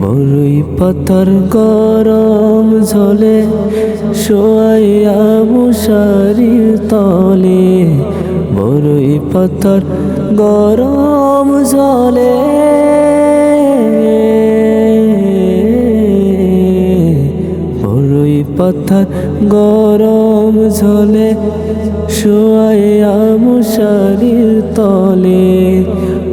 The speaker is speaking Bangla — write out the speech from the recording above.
বড়ই পাতার গরম ঝলে, শোয়াইয়া মশারির তলে। বড়ই পাতার গরম ঝলে। বড়ই পাতার গরম ঝলে, শোয়াইয়া মশারির তলে।